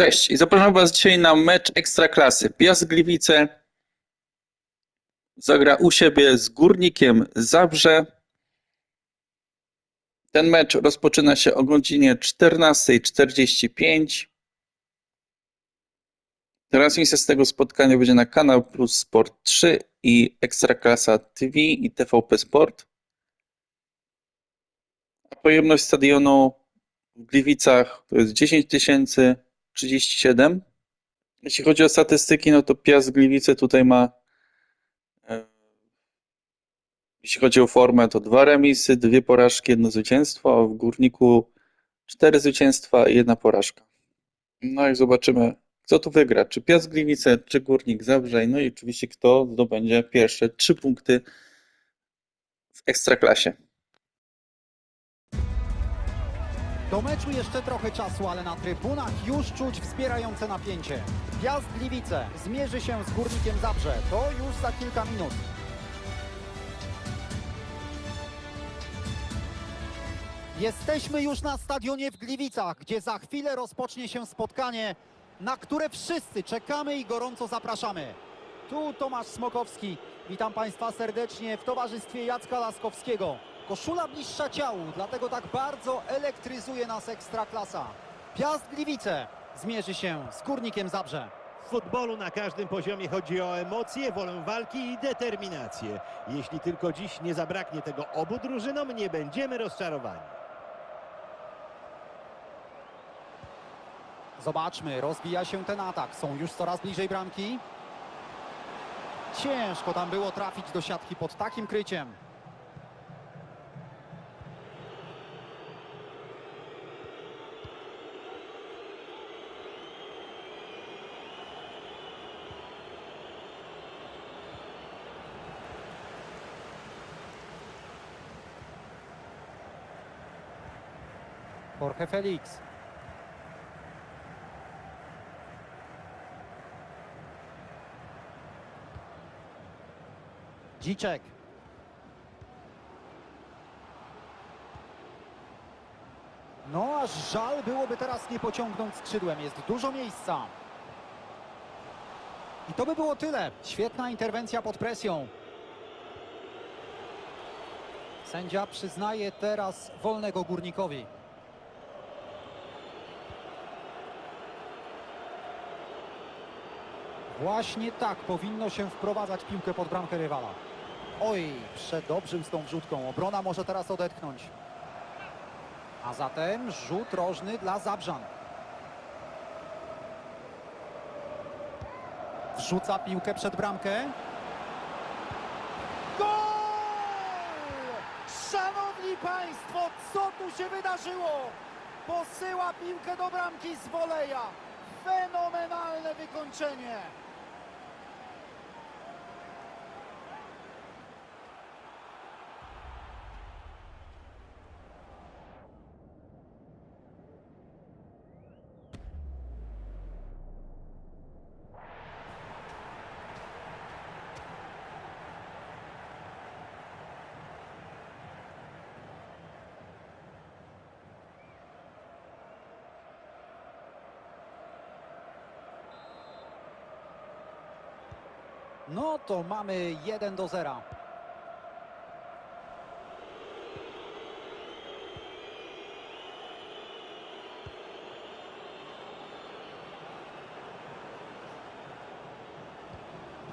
Cześć i zapraszam Was dzisiaj na mecz Ekstraklasy. Piast Gliwice zagra u siebie z Górnikiem Zabrze. Ten mecz rozpoczyna się o godzinie 14.45. Transmisja z tego spotkania będzie na Kanał Plus Sport 3 i Ekstraklasa TV i TVP Sport. Pojemność stadionu w Gliwicach to jest 10 tysięcy 37. Jeśli chodzi o statystyki, no to Piast Gliwice tutaj ma, e, jeśli chodzi o formę, to dwa remisy, dwie porażki, jedno zwycięstwo, a w Górniku cztery zwycięstwa i jedna porażka. No i zobaczymy, kto tu wygra, czy Piast Gliwice, czy Górnik Zabrze, no i oczywiście kto zdobędzie pierwsze trzy punkty w Ekstraklasie. Do meczu jeszcze trochę czasu, ale na trybunach już czuć wspierające napięcie. Piast Gliwice zmierzy się z Górnikiem Zabrze. To już za kilka minut. Jesteśmy już na stadionie w Gliwicach, gdzie za chwilę rozpocznie się spotkanie, na które wszyscy czekamy i gorąco zapraszamy. Tu Tomasz Smokowski. Witam Państwa serdecznie w towarzystwie Jacka Laskowskiego. Koszula bliższa ciału, dlatego tak bardzo elektryzuje nas Ekstraklasa. Piast Gliwice zmierzy się z Górnikiem Zabrze. W futbolu na każdym poziomie chodzi o emocje, wolę walki i determinację. Jeśli tylko dziś nie zabraknie tego obu drużynom, nie będziemy rozczarowani. Zobaczmy, rozwija się ten atak. Są już coraz bliżej bramki. Ciężko tam było trafić do siatki pod takim kryciem. Felix. Dziczek. No aż żal byłoby teraz nie pociągnąć skrzydłem. Jest dużo miejsca. I to by było tyle. Świetna interwencja pod presją. Sędzia przyznaje teraz wolnego górnikowi. Właśnie tak powinno się wprowadzać piłkę pod bramkę rywala. Oj, przedobrzył z tą wrzutką. Obrona może teraz odetchnąć. A zatem rzut rożny dla Zabrzan. Wrzuca piłkę przed bramkę. Gol! Szanowni Państwo, co tu się wydarzyło? Posyła piłkę do bramki z woleja. Fenomenalne wykończenie. No to mamy 1 do 0.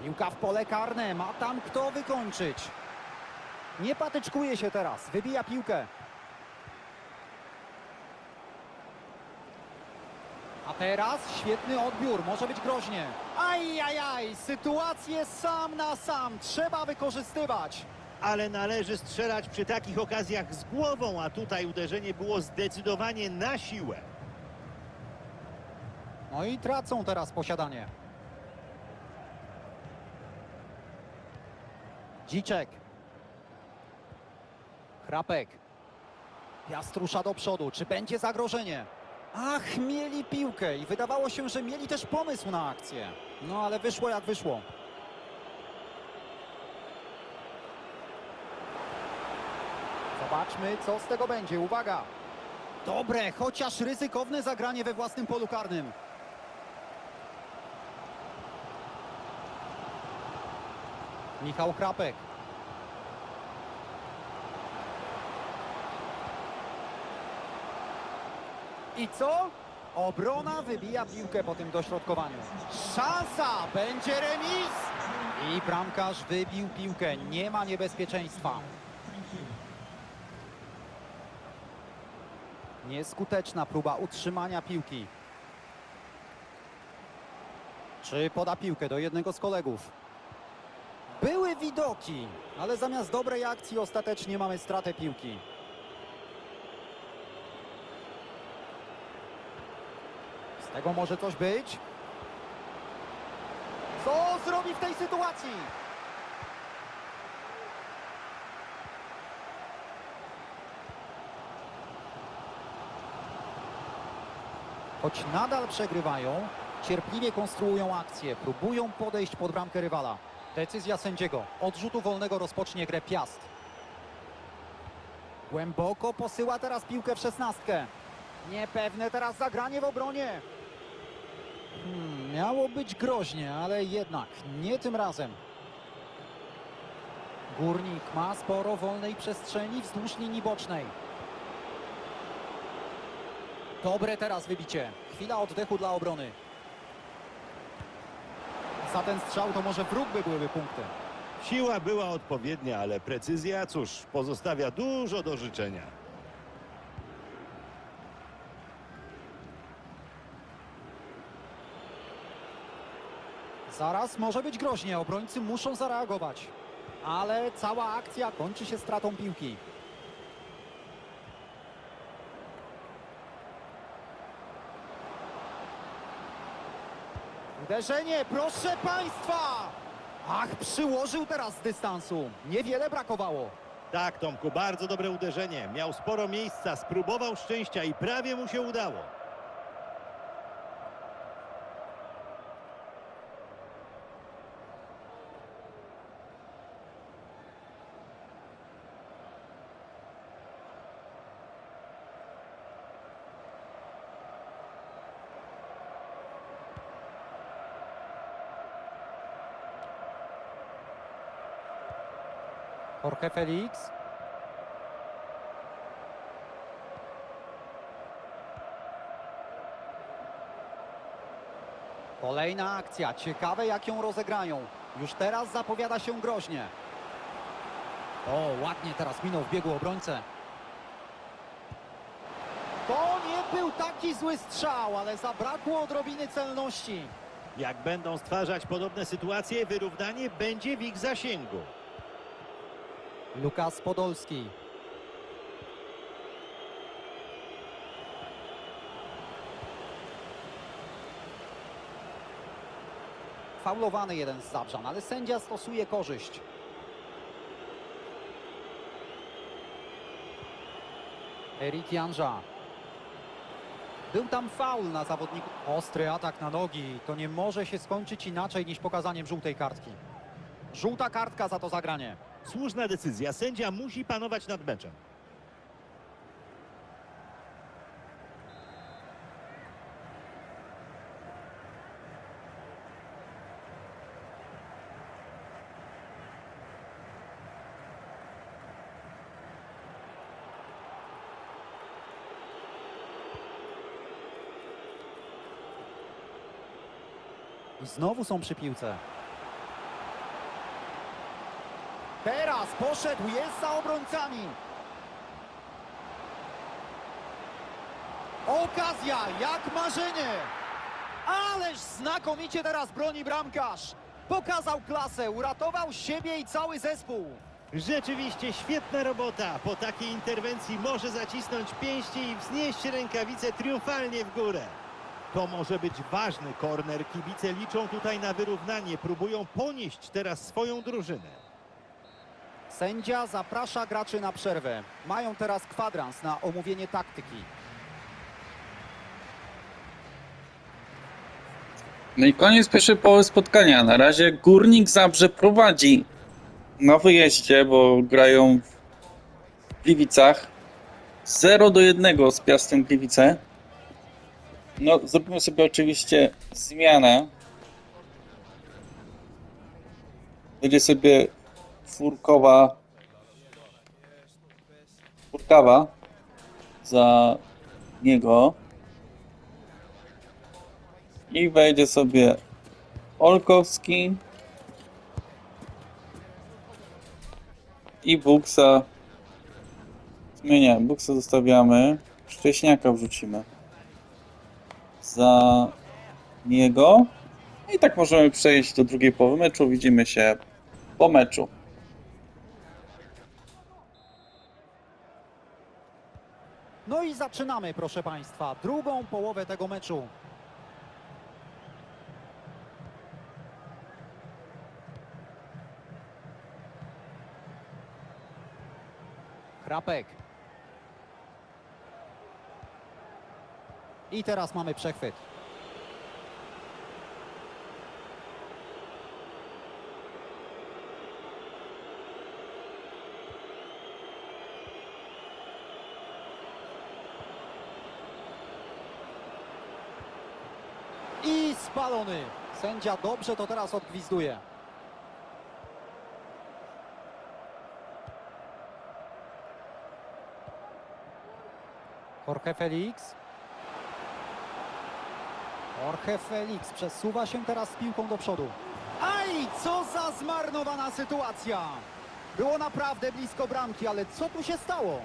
Piłka w pole karne, ma tam kto wykończyć. Nie patyczkuje się teraz, wybija piłkę. A teraz świetny odbiór, może być groźnie. Ajajaj, sytuację sam na sam, trzeba wykorzystywać. Ale należy strzelać przy takich okazjach z głową, a tutaj uderzenie było zdecydowanie na siłę. No i tracą teraz posiadanie. Dziczek. Chrapek. Piast rusza do przodu. Czy będzie zagrożenie? Ach, mieli piłkę i wydawało się, że mieli też pomysł na akcję. No ale wyszło jak wyszło. Zobaczmy, co z tego będzie. Uwaga! Dobre, chociaż ryzykowne zagranie we własnym polu karnym. Michał Krapek. I co? Obrona wybija piłkę po tym dośrodkowaniu. Szansa! Będzie remis! I bramkarz wybił piłkę. Nie ma niebezpieczeństwa. Nieskuteczna próba utrzymania piłki. Czy poda piłkę do jednego z kolegów? Były widoki, ale zamiast dobrej akcji ostatecznie mamy stratę piłki. Tego może coś być? Co zrobi w tej sytuacji? Choć nadal przegrywają, cierpliwie konstruują akcję, próbują podejść pod bramkę rywala. Decyzja sędziego. Od rzutu wolnego rozpocznie grę Piast. Głęboko posyła teraz piłkę w szesnastkę. Niepewne teraz zagranie w obronie. Hmm, miało być groźnie, ale jednak nie tym razem. Górnik ma sporo wolnej przestrzeni wzdłuż linii bocznej. Dobre teraz wybicie. Chwila oddechu dla obrony. Za ten strzał to może wróg by byłyby punkty. Siła była odpowiednia, ale precyzja, cóż, pozostawia dużo do życzenia. Zaraz może być groźnie, obrońcy muszą zareagować. Ale cała akcja kończy się stratą piłki. Uderzenie, proszę Państwa! Ach, przyłożył teraz z dystansu. Niewiele brakowało. Tak, Tomku, bardzo dobre uderzenie. Miał sporo miejsca, spróbował szczęścia i prawie mu się udało. Jorge Felix. Kolejna akcja. Ciekawe jak ją rozegrają. Już teraz zapowiada się groźnie. O, ładnie teraz minął w biegu obrońcę. To nie był taki zły strzał, ale zabrakło odrobiny celności. Jak będą stwarzać podobne sytuacje, wyrównanie będzie w ich zasięgu. Lukas Podolski. Faulowany jeden z Zabrzan, ale sędzia stosuje korzyść. Erik Janża. Był tam faul na zawodniku. Ostry atak na nogi. To nie może się skończyć inaczej niż pokazaniem żółtej kartki. Żółta kartka za to zagranie. Słuszna decyzja. Sędzia musi panować nad meczem. Znowu są przy piłce. Teraz poszedł, jest za obrońcami. Okazja, jak marzenie. Ależ znakomicie teraz broni bramkarz. Pokazał klasę, uratował siebie i cały zespół. Rzeczywiście świetna robota. Po takiej interwencji może zacisnąć pięści i wznieść rękawice triumfalnie w górę. To może być ważny korner. Kibice liczą tutaj na wyrównanie. Próbują ponieść teraz swoją drużynę. Sędzia zaprasza graczy na przerwę. Mają teraz kwadrans na omówienie taktyki. No i koniec pierwszej połowy spotkania. Na razie Górnik Zabrze prowadzi na wyjeździe, bo grają w Gliwicach 0 do 1 z Piastem Gliwice. No, zrobimy sobie oczywiście zmianę. Będzie sobie czwórkowa czwórkawa za niego i wejdzie sobie Olkowski i Buksa zmienia, Buksa zostawiamy Szcześniaka wrzucimy za niego i tak możemy przejść do drugiej połowy meczu. Widzimy się po meczu. No i zaczynamy, proszę Państwa, drugą połowę tego meczu. Chrapek. I teraz mamy przechwyt. Sędzia dobrze to teraz odgwizduje. Jorge Felix. Jorge Felix przesuwa się teraz z piłką do przodu. Aj, co za zmarnowana sytuacja! Było naprawdę blisko bramki, ale co tu się stało?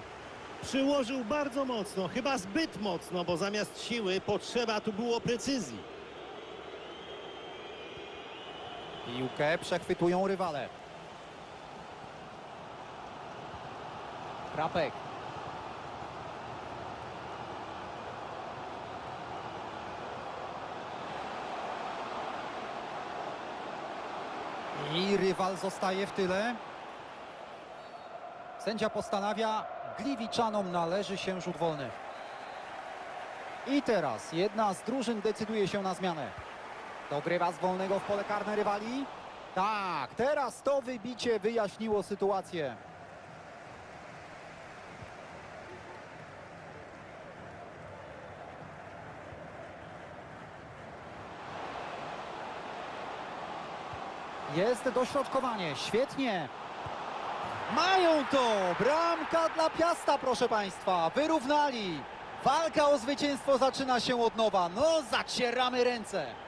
Przyłożył bardzo mocno, chyba zbyt mocno, bo zamiast siły potrzeba tu było precyzji. Piłkę przechwytują rywale. Krapek. I rywal zostaje w tyle. Sędzia postanawia, Gliwiczanom należy się rzut wolny. I teraz jedna z drużyn decyduje się na zmianę. Dogrywa z wolnego w pole karne rywali. Tak, teraz to wybicie wyjaśniło sytuację. Jest dośrodkowanie, świetnie. Mają to! Bramka dla Piasta, proszę Państwa. Wyrównali. Walka o zwycięstwo zaczyna się od nowa. No, zacieramy ręce.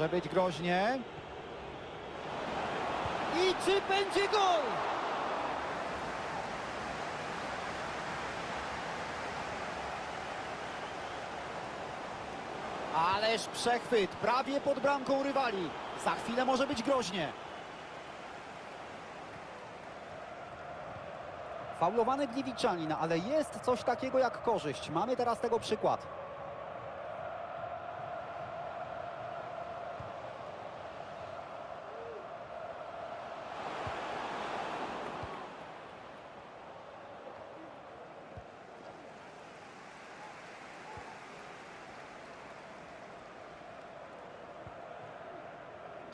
Może być groźnie. I czy będzie gol? Ależ przechwyt, prawie pod bramką rywali. Za chwilę może być groźnie. Faulowany Gliwiczanin, ale jest coś takiego jak korzyść. Mamy teraz tego przykład.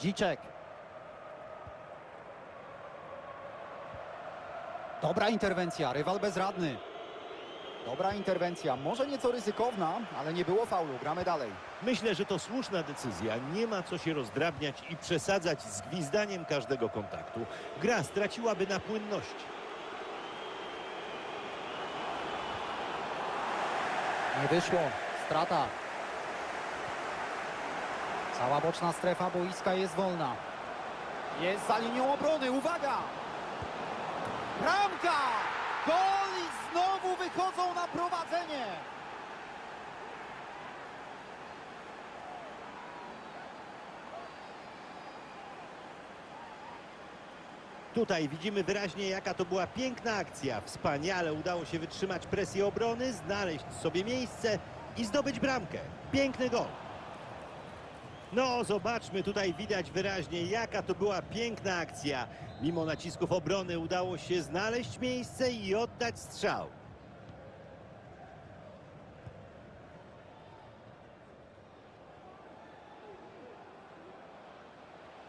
Dziczek. Dobra interwencja, rywal bezradny. Dobra interwencja, może nieco ryzykowna, ale nie było faulu, gramy dalej. Myślę, że to słuszna decyzja. Nie ma co się rozdrabniać i przesadzać z gwizdaniem każdego kontaktu. Gra straciłaby na płynności. Nie wyszło, strata. Cała boczna strefa boiska jest wolna. Jest za linią obrony, uwaga! Bramka! Gol i znowu wychodzą na prowadzenie! Tutaj widzimy wyraźnie, jaka to była piękna akcja. Wspaniale udało się wytrzymać presję obrony, znaleźć sobie miejsce i zdobyć bramkę. Piękny gol. No, zobaczmy, tutaj widać wyraźnie, jaka to była piękna akcja. Mimo nacisków obrony udało się znaleźć miejsce i oddać strzał.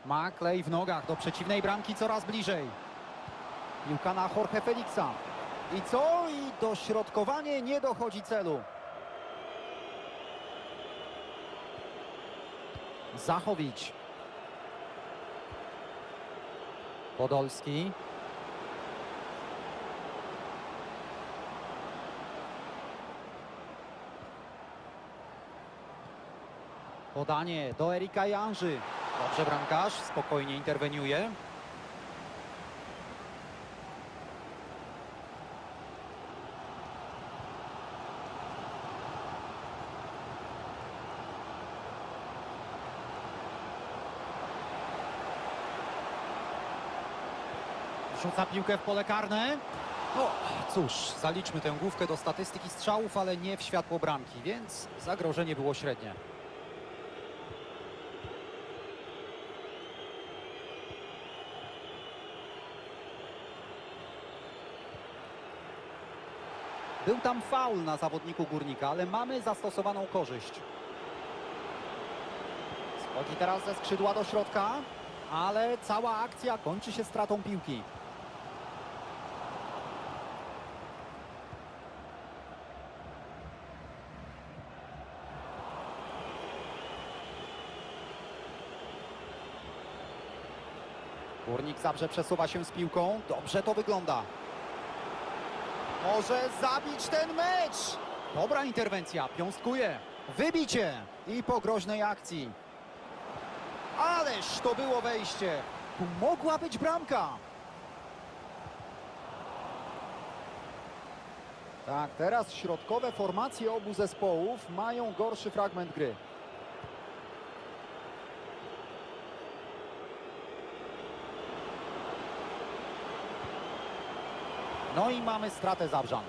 Ma klej w nogach, do przeciwnej bramki coraz bliżej. Piłka na Jorge Felixa. I co? I dośrodkowanie nie dochodzi celu. Zachowicz. Podolski. Podanie do Erika Janży. Dobrze bramkarz, spokojnie interweniuje. Rzuca piłkę w pole karne. O, cóż, zaliczmy tę główkę do statystyki strzałów, ale nie w światło bramki, więc zagrożenie było średnie. Był tam faul na zawodniku Górnika, ale mamy zastosowaną korzyść. Schodzi teraz ze skrzydła do środka, ale cała akcja kończy się stratą piłki. Górnik Zabrze przesuwa się z piłką. Dobrze to wygląda. Może zabić ten mecz. Dobra interwencja, piąstkuje. Wybicie i po groźnej akcji. Ależ to było wejście. Tu mogła być bramka. Tak, teraz środkowe formacje obu zespołów mają gorszy fragment gry. No i mamy stratę Zabrzan.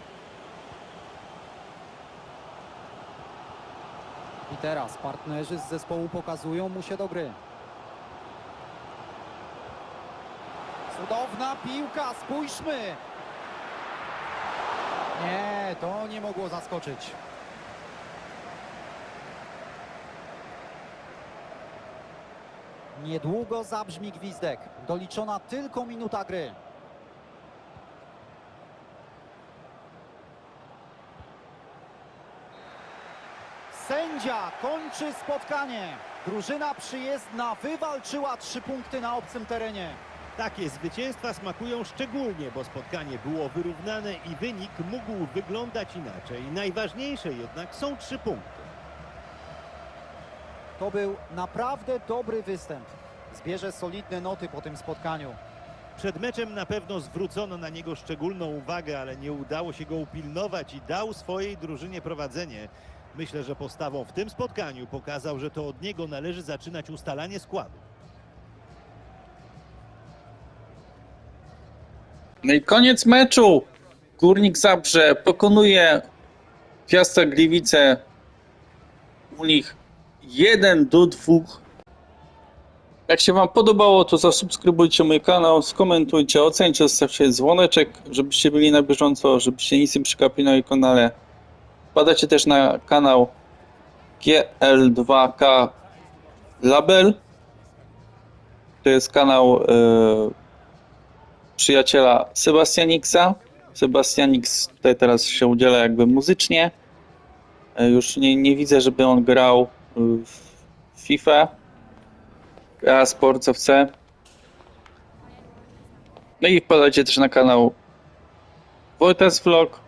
I teraz partnerzy z zespołu pokazują mu się do gry. Cudowna piłka, spójrzmy! Nie, to nie mogło zaskoczyć. Niedługo zabrzmi gwizdek. Doliczona tylko minuta gry. Sędzia kończy spotkanie. Drużyna przyjezdna wywalczyła trzy punkty na obcym terenie. Takie zwycięstwa smakują szczególnie, bo spotkanie było wyrównane i wynik mógł wyglądać inaczej. Najważniejsze jednak są trzy punkty. To był naprawdę dobry występ. Zbierze solidne noty po tym spotkaniu. Przed meczem na pewno zwrócono na niego szczególną uwagę, ale nie udało się go upilnować i dał swojej drużynie prowadzenie. Myślę, że postawą w tym spotkaniu pokazał, że to od niego należy zaczynać ustalanie składu. No i koniec meczu. Górnik Zabrze pokonuje Piasta Gliwice u nich 1 do 2. Jak się Wam podobało, to zasubskrybujcie mój kanał, skomentujcie, ocencie, zostawcie dzwoneczek, żebyście byli na bieżąco, żebyście nic nie przekapli na kanale. Wpadacie też na kanał GL2K Label. To jest kanał e, przyjaciela Sebastianiksa. Sebastianix tutaj teraz się udziela jakby muzycznie. E, Już nie, nie widzę, żeby on grał y, w FIFA. Gra Sports FC. No i wpadajcie też na kanał Wojtas Vlog,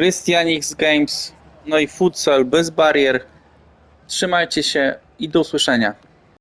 Christianix Games, no i Futsal bez barier. Trzymajcie się i do usłyszenia.